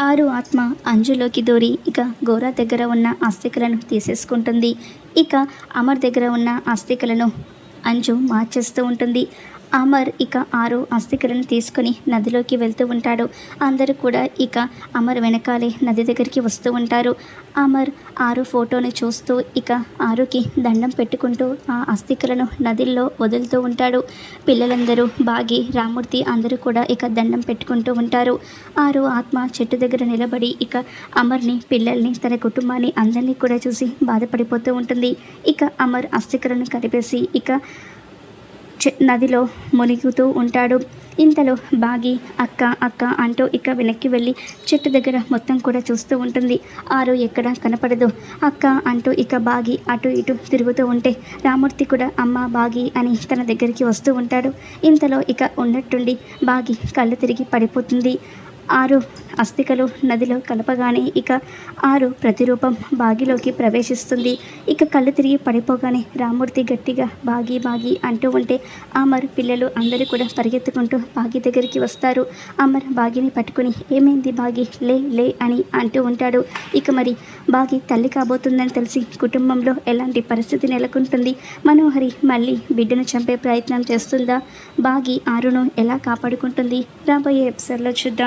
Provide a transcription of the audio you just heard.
ఆరు ఆత్మ అంజులోకి దూరి ఇక గోరా దగ్గర ఉన్న అస్థికలను తీసేసుకుంటుంది. ఇక అమర్ దగ్గర ఉన్న అస్థికలను అంజు మార్చేస్తూ ఉంటుంది. అమర్ ఇక ఆరు అస్థికలను తీసుకొని నదిలోకి వెళ్తూ ఉంటాడు. అందరూ కూడా ఇక అమర్ వెనకాలే నది దగ్గరికి వస్తూ ఉంటారు. అమర్ ఆరు ఫోటోని చూస్తూ ఇక ఆరుకి దండం పెట్టుకుంటూ ఆ అస్థికలను నదిల్లో వదులుతూ ఉంటాడు. పిల్లలందరూ బాగి రామూర్తి అందరూ కూడా ఇక దండం పెట్టుకుంటూ ఉంటారు. ఆరు ఆత్మ చెట్టు దగ్గర నిలబడి ఇక అమర్ని పిల్లల్ని తన కుటుంబాన్ని అందరినీ కూడా చూసి బాధపడిపోతూ ఉంటుంది. ఇక అమర్ అస్థికలను కలిపేసి ఇక నదిలో మునిగుతూ ఉంటాడు. ఇంతలో బాగి అక్క అక్క అంటూ ఇక వెనక్కి వెళ్ళి చెట్టు దగ్గర మొత్తం కూడా చూస్తూ ఉంటుంది. ఆరు ఎక్కడ కనపడదు. అక్క అంటూ ఇక బాగి అటు ఇటు తిరుగుతూ ఉంటే రామూర్తి కూడా అమ్మ బాగి అని తన దగ్గరికి వస్తూ ఉంటాడు. ఇంతలో ఇక ఉన్నట్టుండి బాగి కళ్ళు తిరిగి పడిపోతుంది. ఆరు అస్థికలు నదిలో కలపగానే ఇక ఆరు ప్రతిరూపం బాగిలోకి ప్రవేశిస్తుంది. ఇక కళ్ళు తిరిగి పడిపోగానే రామూర్తి గట్టిగా బాగి బాగి అంటూ ఉంటే అమర్ పిల్లలు అందరూ కూడా పరిగెత్తుకుంటూ బాగి దగ్గరికి వస్తారు. అమర్ బాగిని పట్టుకుని ఏమైంది బాగి? లే లే అని అంటూ ఉంటాడు. ఇక మరి బాగి తల్లి కాబోతుందని తెలిసి కుటుంబంలో ఎలాంటి పరిస్థితి నెలకొంటుంది? మనోహరి మళ్ళీ బిడ్డను చంపే ప్రయత్నం చేస్తుందా? బాగి ఆరును ఎలా కాపాడుకుంటుంది? రాబోయే ఎపిసోడ్లో చూద్దాం.